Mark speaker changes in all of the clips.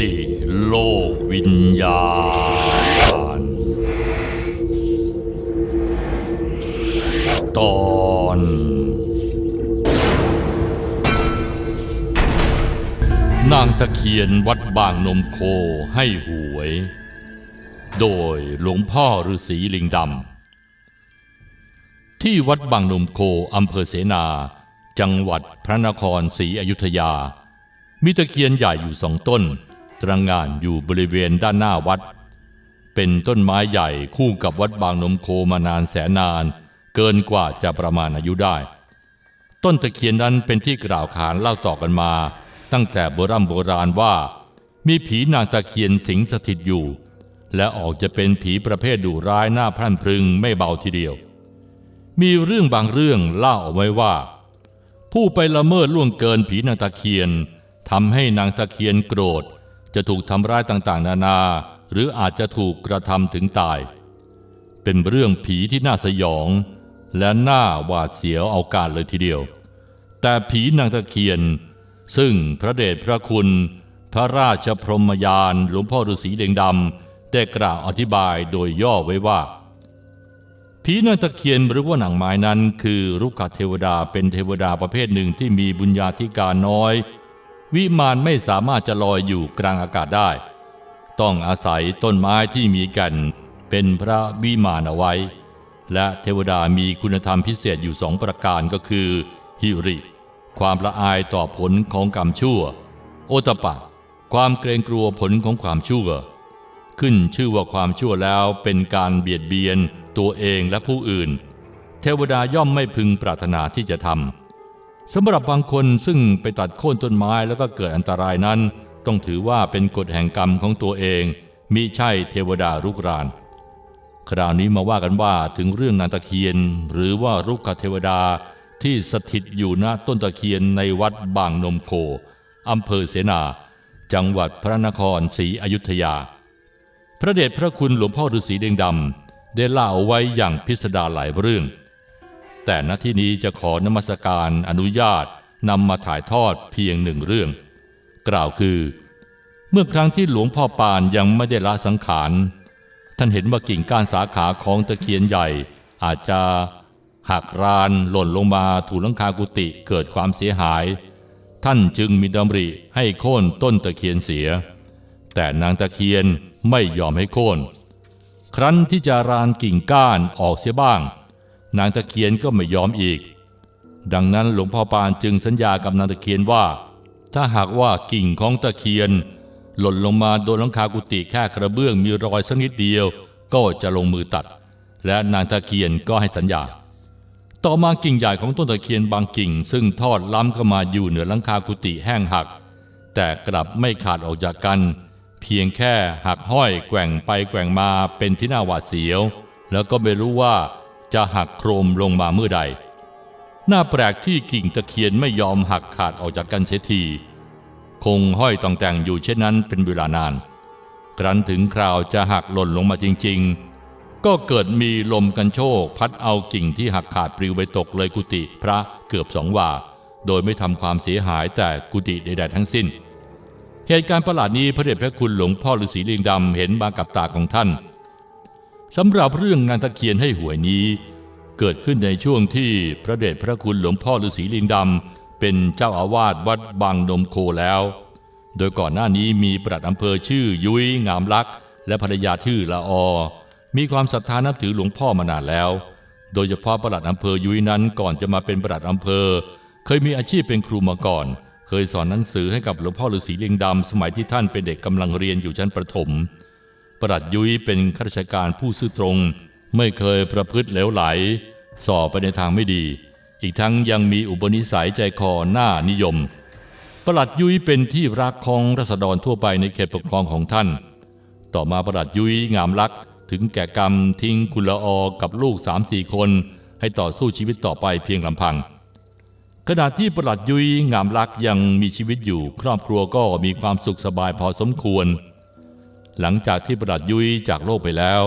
Speaker 1: ติโลกวิญญาณ ตอนนางตะเคียนวัดบางนมโคให้หวย โดยหลวงพ่อฤาษีลิงดำ ที่วัดบางนมโคอำเภอเสนา จังหวัดพระนครศรีอยุธยา มีตะเคียนใหญ่อยู่สองต้น ตระงานอยู่บริเวณด้านหน้าวัด เป็นต้นไม้ใหญ่คู่กับวัดบางนมโคมานานแสนนาน เกินกว่าจะประมาณอายุได้ ต้นตะเคียนนั้นเป็นที่กล่าวขานเล่าต่อกันมา ตั้งแต่โบรโบราณว่า มีผีนางตะเคียนสิงสถิตอยู่ และออกจะเป็นผีประเภทดุร้ายหน้าพรั่นพรึงไม่เบาทีเดียว มีเรื่องบางเรื่องเล่าเอาไว้ว่า ผู้ไปละเมิดล่วงเกินผีนางตะเคียนทำให้นางตะเคียนโกรธ จะถูกทำร้ายต่างๆ นานา หรืออาจจะถูกกระทำถึงตาย เป็นเรื่องผีที่น่าสยอง และน่าหวาดเสียวเอาการเลยทีเดียว แต่ผีนางตะเคียน ซึ่งพระเดชพระคุณ พระราชพรหมยานหลวงพ่อฤาษีเดงดำได้กล่าวอธิบายโดยย่อไว้ว่าผีนางตะเคียนหรือว่าหนังไม้นั้น คือรุกขเทวดาเป็นเทวดาประเภทหนึ่งที่มีบุญญาธิการน้อย วิมานไม่สามารถจะลอยอยู่กลางอากาศได้ ต้องอาศัยต้นไม้ที่มีกันเป็นพระวิมานเอาไว้ และเทวดามีคุณธรรมพิเศษอยู่สองประการก็คือฮิริ ความละอายต่อผลของกรรมชั่ว โอตปะ ความเกรงกลัวผลของความชั่ว ขึ้นชื่อว่าความชั่วแล้วเป็นการเบียดเบียนตัวเองและผู้อื่น เทวดาย่อมไม่พึงปรารถนาที่จะทำ สำหรับบางคนซึ่งไปตัดโค่นต้นไม้แล้วก็เกิดอันตรายนั้น ต้องถือว่าเป็นกฎแห่งกรรมของตัวเองมิใช่เทวดารุกราน คราวนี้มาว่ากันว่าถึงเรื่องนางตะเคียน หรือว่ารุกขเทวดาที่สถิตอยู่ณต้นตะเคียนในวัดบางนมโคอำเภอเสนา จังหวัดพระนครศรีอยุธยา พระเดชพระคุณหลวงพ่อฤาษีเดงดำได้เล่าเอาไว้อย่างพิสดารหลายเรื่อง แต่ณที่นี้จะขอนมัสการอนุญาตนำมาถ่ายทอดเพียงหนึ่งเรื่อง กล่าวคือ เมื่อครั้งที่หลวงพ่อปานยังไม่ได้ละสังขาร ท่านเห็นว่ากิ่งก้านสาขาของตะเคียนใหญ่ อาจจะหักรานหล่นลงมาถูลังคากุฏิเกิดความเสียหาย ท่านจึงมีดำริให้โค่นต้นตะเคียนเสีย แต่นางตะเคียนไม่ยอมให้โค่น ครั้นที่จะรานกิ่งก้านออกเสียบ้าง นางตะเคียนก็ไม่ยอมอีก ดังนั้นหลวงพ่อปานจึงสัญญากับนางตะเคียนว่า ถ้าหากว่ากิ่งของตะเคียน หล่นลงมาโดนหลังคากุฏิแค่กระเบื้องมีรอยสักนิดเดียว ก็จะลงมือตัด และนางตะเคียนก็ให้สัญญา ต่อมากิ่งใหญ่ของต้นตะเคียนบางกิ่ง ซึ่งทอดล้ำเข้ามาอยู่เหนือหลังคากุฏิแห้งหัก แต่กลับไม่ขาดออกจากกัน เพียงแค่หักห้อยแกว่งไปแกว่งมาเป็นที่น่าหวาดเสียว แล้วก็ไม่รู้ว่า จะหักโครมลงมาเมื่อใดน่าแปลกที่กิ่งตะเคียนไม่ยอมหักขาดออกจากกันเสียทีคงห้อยตองแต่งอยู่เช่นนั้นเป็นเวลานาน ครั้นถึงคราวจะหักหล่นลงมาจริง ๆ ก็เกิดมีลมกันโชกพัดเอากิ่งที่หักขาดปลิวไปตกเลยกุฏิพระเกือบสองว่า โดยไม่ทำความเสียหายแต่กุฏิใดๆทั้งสิ้น เหตุการณ์ประหลาดนี้พระเดชพระคุณหลวงพ่อฤาษีลิงดำเห็นมากับตาของท่าน สำหรับเรื่องงานตะเคียนให้หวยนี้ เกิดขึ้นในช่วงที่พระเดชพระคุณหลวงพ่อฤาษีลิงดำเป็นเจ้าอาวาสวัดบางนมโคแล้ว โดยก่อนหน้านี้มีปลัดอำเภอชื่อยุ้ยงามลักษ์และภรรยาชื่อละออ มีความศรัทธานับถือหลวงพ่อมานานแล้ว โดยเฉพาะปลัดอำเภอยุ้ยนั้นก่อนจะมาเป็นปลัดอำเภอ เคยมีอาชีพเป็นครูมาก่อน เคยสอนหนังสือให้กับหลวงพ่อฤาษีลิงดำสมัยที่ท่านเป็นเด็กกำลังเรียนอยู่ชั้นประถม ปลัดยุ้ยเป็นข้าราชการผู้ซื่อตรง ไม่เคยประพฤติเหลวไหล สอบไปในทางไม่ดี อีกทั้งยังมีอุปนิสัยใจคอหน้านิยม ประหลัดยุ้ยเป็นที่รักของรัษฎรทั่วไปในเขตปกครองของท่าน ต่อมาประหลัดยุ้ยงามลักษถึงแก่กรรมทิ้งคุณละออกับลูกสามสี่คน ให้ต่อสู้ชีวิตต่อไปเพียงลำพัง ขณะที่ประหลัดยุ้ยงามลักยังมีชีวิตอยู่ ครอบครัวก็มีความสุขสบายพอสมควร หลังจากที่ปลัดยุ้ยจากโลกไปแล้ว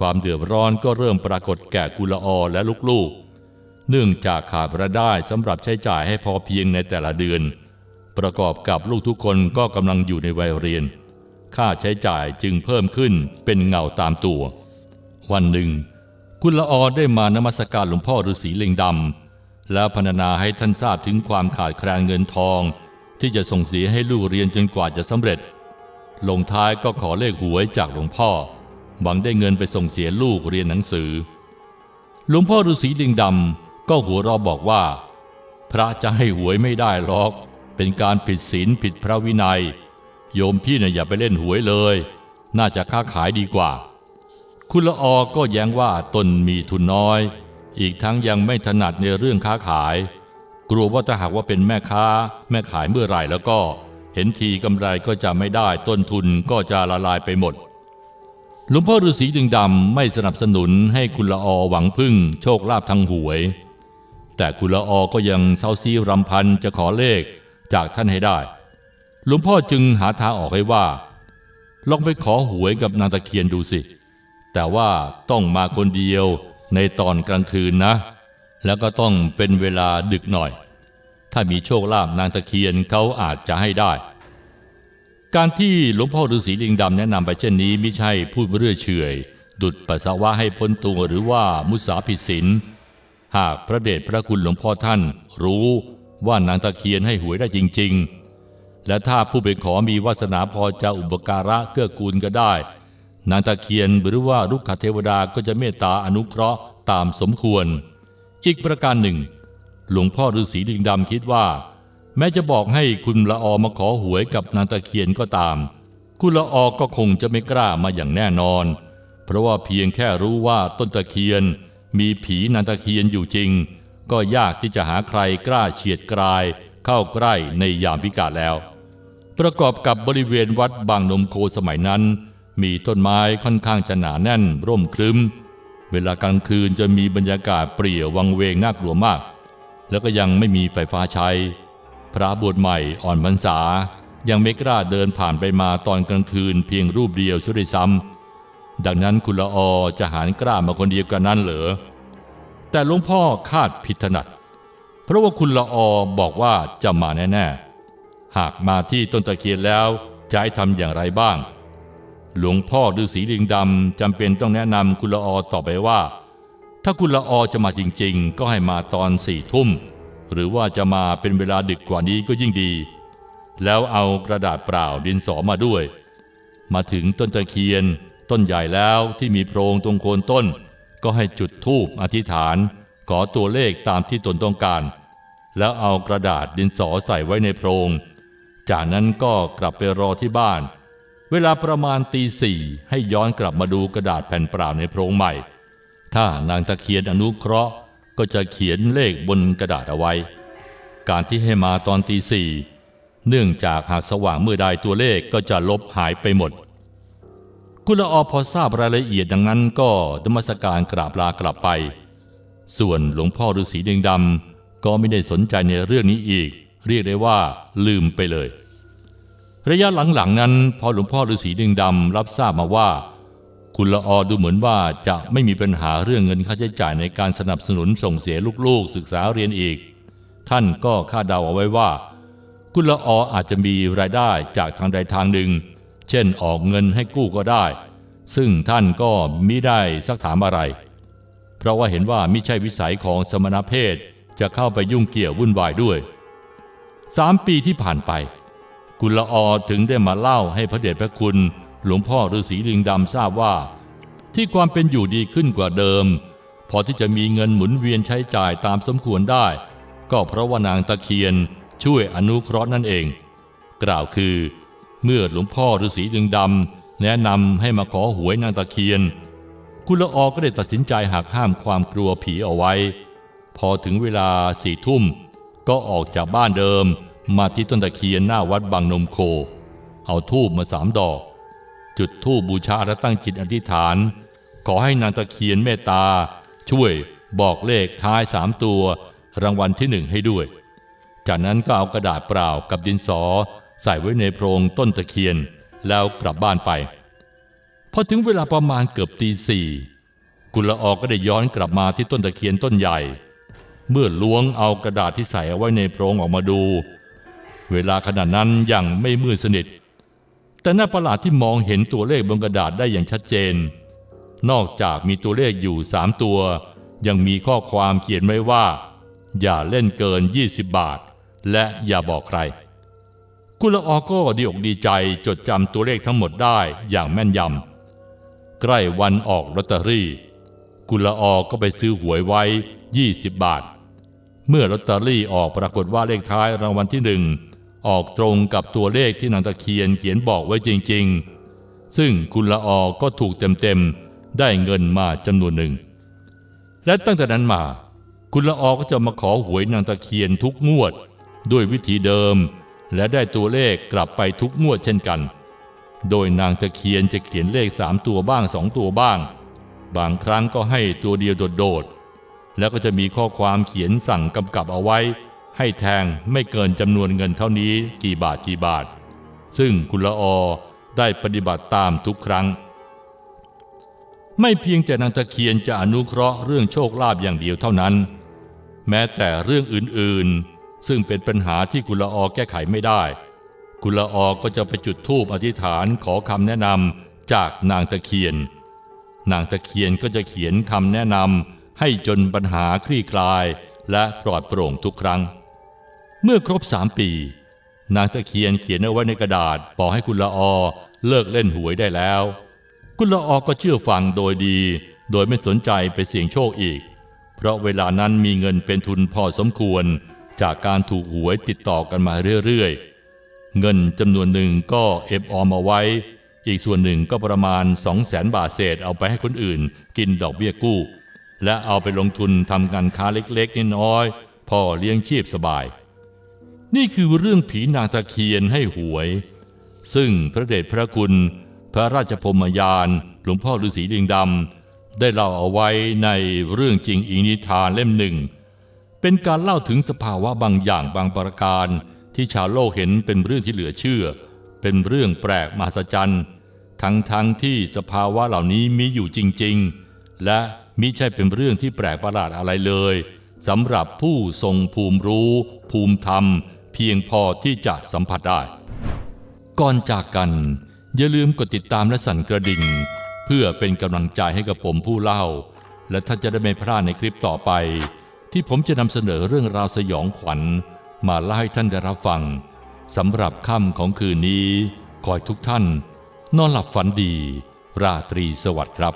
Speaker 1: ความเดือดร้อนก็เริ่มปรากฏแก่กุลออและลูกๆ เนื่องจากขาดรายได้สำหรับใช้จ่ายให้พอเพียงในแต่ละเดือน ประกอบกับลูกทุกคนก็กำลังอยู่ในวัยเรียน ค่าใช้จ่ายจึงเพิ่มขึ้นเป็นเงาตามตัว วันหนึ่งคุณละออได้มานมัสการหลวงพ่อฤาษีเล็งดำแล้วพรรณนาให้ท่านทราบถึงความขาดแคลนเงินทอง ที่จะส่งเสียให้ลูกเรียนจนกว่าจะสำเร็จ ลงท้ายก็ขอเลขหวยจากหลวงพ่อ หวังได้เงินไปส่งเสียลูกเรียนหนังสือ หลวงพ่อฤาษีลิงดำก็หัวเราะบอกว่า พระจะให้หวยไม่ได้หรอก เป็นการผิดศีลผิดพระวินัย โยมพี่น่ะอย่าไปเล่นหวยเลย น่าจะค้าขายดีกว่า คุณละออก็แย้งว่าตนมีทุนน้อย อีกทั้งยังไม่ถนัดในเรื่องค้าขาย กลัวว่าถ้าหากว่าเป็นแม่ค้า แม่ขายเมื่อไหร่แล้วก็ เห็นทีกำไรก็จะไม่ได้ต้นทุนก็จะละลายไปหมดหลวงพ่อฤาษีดึงดำไม่สนับสนุนให้คุณละอหวังพึ่งโชคลาภทางหวย แต่คุณละออก็ยังเซาซีรำพันจะขอเลขจากท่านให้ได้หลวงพ่อจึงหาทางออกให้ว่า ลองไปขอหวยกับนางตะเคียนดูสิ แต่ว่าต้องมาคนเดียวในตอนกลางคืนนะ แล้วก็ต้องเป็นเวลาดึกหน่อย ถ้ามีโชคลาภนางตะเคียนเขาอาจจะให้ได้ การที่หลวงพ่อฤาษีลิงดำแนะนำไปเช่นนี้ไม่ใช่พูดเรื่อยเฉยดุดปัสสาวะให้พ้นตัวหรือว่ามุสาผิดศีลหากพระเดชพระคุณหลวงพ่อท่าน รู้ว่านางตะเคียนให้หวยได้จริง ๆ และถ้าผู้ไปขอมีวาสนาพอจะอุปการะเกื้อกูลก็ได้ นางตะเคียนหรือว่ารุกขเทวดาก็จะเมตตาอนุเคราะห์ตามสมควร อีกประการหนึ่ง หลวงพ่อฤาษีลิงดำคิดว่า แม้จะบอกให้คุณละออมาขอหวยกับนางตะเคียนก็ตาม คุณละออก็คงจะไม่กล้ามาอย่างแน่นอน เพราะว่าเพียงแค่รู้ว่าต้นตะเคียน มีผีนางตะเคียนอยู่จริง ก็ยากที่จะหาใครกล้าเฉียดกลาย เข้าใกล้ในยามพิกาศแล้ว ประกอบกับบริเวณวัดบางนมโคสมัยนั้น มีต้นไม้ค่อนข้างจะหนาแน่น ร่มครึ้ม เวลากลางคืนจะมีบรรยากาศเปรี่ยววังเวงน่ากลัวมาก แล้วก็ยังไม่มีไฟฟ้าใช้ พระบวชใหม่อ่อนพรรษา ยังไม่กล้าเดินผ่านไปมาตอนกลางคืนเพียงรูปเดียวช่วยซ้ำดังนั้นคุณละอจะหารกล้ามาคนเดียวกันนั้นเหรอแต่หลวงพ่อคาดผิดถนัด เพราะว่าคุณละอบอกว่าจะมาแน่ๆ หากมาที่ต้นตะเคียนแล้วจะให้ทำอย่างไรบ้าง หลวงพ่อฤาษีลิงดำจำเป็นต้องแนะนำคุณละอต่อไปว่า ถ้าคุณละออจะมาจริง ๆ ก็ให้มาตอนสี่ทุ่ม หรือว่าจะมาเป็นเวลาดึกกว่านี้ก็ยิ่งดี แล้วเอากระดาษเปล่าดินสอมาด้วย มาถึงต้นตะเคียน ต้นใหญ่แล้วที่มีโพรงตรงโคนต้น ก็ให้จุดธูปอธิษฐาน ขอตัวเลขตามที่ตนต้องการ แล้วเอากระดาษดินสอใส่ไว้ในโพรง จากนั้นก็กลับไปรอที่บ้าน เวลาประมาณตีสี่ให้ย้อนกลับมาดูกระดาษแผ่นเปล่าในโพรงใหม่ ถ้านางตะเคียนอนุเคราะห์ก็จะเขียนเลขบนกระดาษเอาไว้ การที่ให้มาตอนตีสี่เนื่องจากหากสว่างเมื่อใดตัวเลขก็จะลบหายไปหมด คุณละอพอทราบรายละเอียดดังนั้นก็ธรรมสการกราบลากลับไป ส่วนหลวงพ่อฤาษีแดงดำก็ไม่ได้สนใจในเรื่องนี้อีก เรียกได้ว่าลืมไปเลย ระยะหลังๆนั้น พอหลวงพ่อฤาษีแดงดำรับทราบมาว่า คุณละออดูเหมือนว่าจะไม่มีปัญหาเรื่องเงินค่าใช้จ่ายในการสนับสนุนส่งเสียลูกๆ ศึกษาเรียนอีก ท่านก็คาดเดาเอาไว้ว่า คุณละอออาจจะมีรายได้จากทางใดทางหนึ่ง เช่นออกเงินให้กู้ก็ได้ ซึ่งท่านก็มิได้ซักถามอะไร เพราะว่าเห็นว่ามิใช่วิสัยของสมณเพศจะเข้าไปยุ่งเกี่ยววุ่นวายด้วยสามปีที่ผ่านไป คุณละออถึงได้มาเล่าให้พระเดชพระคุณ หลวงพ่อฤาษีลิงดำทราบว่า ที่ความเป็นอยู่ดีขึ้นกว่าเดิม พอที่จะมีเงินหมุนเวียนใช้จ่ายตามสมควรได้ ก็เพราะว่านางตะเคียนช่วยอนุเคราะห์นั่นเอง กล่าวคือ เมื่อหลวงพ่อฤาษีลิงดำแนะนำให้มาขอหวยนางตะเคียน คุณละออก็ได้ตัดสินใจหักห้ามความกลัวผีเอาไว้ พอถึงเวลาสี่ทุ่ม ก็ออกจากบ้านเดิมมาที่ต้นตะเคียนหน้าวัดบางนมโค เอาทูบมาสามดอก จุดธูปบูชาและตั้งจิตอธิษฐาน ขอให้นางตะเคียนเมตตา ช่วยบอกเลขท้ายสามตัว รางวัลที่หนึ่งให้ด้วย จากนั้นก็เอากระดาษเปล่ากับดินสอ ใส่ไว้ในโพรงต้นตะเคียน แล้วกลับบ้านไปพอถึงเวลาประมาณเกือบตีสี่กุลละออก็ได้ย้อนกลับมาที่ต้นตะเคียนต้นใหญ่ เมื่อล้วงเอากระดาษที่ใส่เอาไว้ในโพรงออกมาดู เวลาขณะนั้นยังไม่มืดสนิท แต่หน้าประหลาดที่มองเห็นตัวเลขบนกระดาษได้อย่างชัดเจน นอกจากมีตัวเลขอยู่สามตัว ยังมีข้อความเขียนไว้ว่า อย่าเล่นเกิน 20 บาท และอย่าบอกใคร กุลออก็ดีอกดีใจจดจำตัวเลขทั้งหมดได้อย่างแม่นยำใกล้วันออกลอตเตอรี่ กุลออก็ไปซื้อหวยไว้ 20 บาท เมื่อลอตเตอรี่ออกปรากฏว่าเลขท้ายรางวัลที่หนึ่ง ออกตรงกับตัวเลขที่นางตะเคียนเขียนบอกไว้จริง ๆ ซึ่งคุณละออก็ถูกเต็มๆได้เงินมาจำนวนหนึ่ง และตั้งแต่นั้นมา คุณละออก็จะมาขอหวยนางตะเคียนทุกงวด ด้วยวิธีเดิม และได้ตัวเลขกลับไปทุกงวดเช่นกัน โดยนางตะเคียนจะเขียนเลขสามตัวบ้างสองตัวบ้าง บางครั้งก็ให้ตัวเดียวโดดๆแล้วก็จะมีข้อความเขียนสั่งกำกับเอาไว้ ให้แทงไม่เกินจำนวนเงินเท่านี้กี่บาทกี่บาท ซึ่งคุณละออได้ปฏิบัติตามทุกครั้ง ไม่เพียงแต่นางตะเคียนจะอนุเคราะห์เรื่องโชคลาภอย่างเดียวเท่านั้น แม้แต่เรื่องอื่นๆ ซึ่งเป็นปัญหาที่คุณละออแก้ไขไม่ได้ คุณละออก็จะไปจุดธูปอธิษฐานขอคำแนะนำจากนางตะเคียน นางตะเคียนก็จะเขียนคำแนะนำให้จนปัญหาคลี่คลายและปลอดโปร่งทุกครั้ง เมื่อครบสามปี นางตะเคียนเขียนเอาไว้ในกระดาษบอกให้คุณละออเลิกเล่นหวยได้แล้ว คุณละออก็เชื่อฟังโดยดี โดยไม่สนใจไปเสี่ยงโชคอีก เพราะเวลานั้นมีเงินเป็นทุนพอสมควร จากการถูกหวยติดต่อกันมาเรื่อยๆ เงินจำนวนหนึ่งก็เอฟออมเอาไว้ อีกส่วนหนึ่งก็ประมาณ 2 0 0แสนบาทเศษเอาไปให้คนอื่น กินดอกเบี้ยกู้ และเอาไปลงทุนทำการค้าเล็กๆน้อยๆพอเลี้ยงชีพสบาย นี่คือเรื่องผีนางตะเคียนให้หวย ซึ่งพระเดชพระคุณ พระราชพรหมยานหลวงพ่อฤาษีลิงดำได้เล่าเอาไว้ในเรื่องจริงอีนิทานเล่มหนึ่ง เป็นการเล่าถึงสภาวะบางอย่างบางประการ ที่ชาวโลกเห็นเป็นเรื่องที่เหลือเชื่อ เป็นเรื่องแปลกมหัศจรรย์ ทั้งทั้งที่สภาวะเหล่านี้มีอยู่จริง ๆ และมิใช่เป็นเรื่องที่แปลกประหลาดอะไรเลยสำหรับผู้ทรงภูมิรู้ ภูมิธรรม เพียงพอที่จะสัมผัสได้ ก่อนจากกัน อย่าลืมกดติดตามและสั่นกระดิ่ง เพื่อเป็นกำลังใจให้กับผมผู้เล่า และท่านจะได้ไม่พลาดในคลิปต่อไป ที่ผมจะนำเสนอเรื่องราวสยองขวัญ มาเล่าให้ท่านได้รับฟังสำหรับค่ำของคืนนี้ ขอให้ทุกท่าน นอนหลับฝันดี ราตรีสวัสดิ์ครับ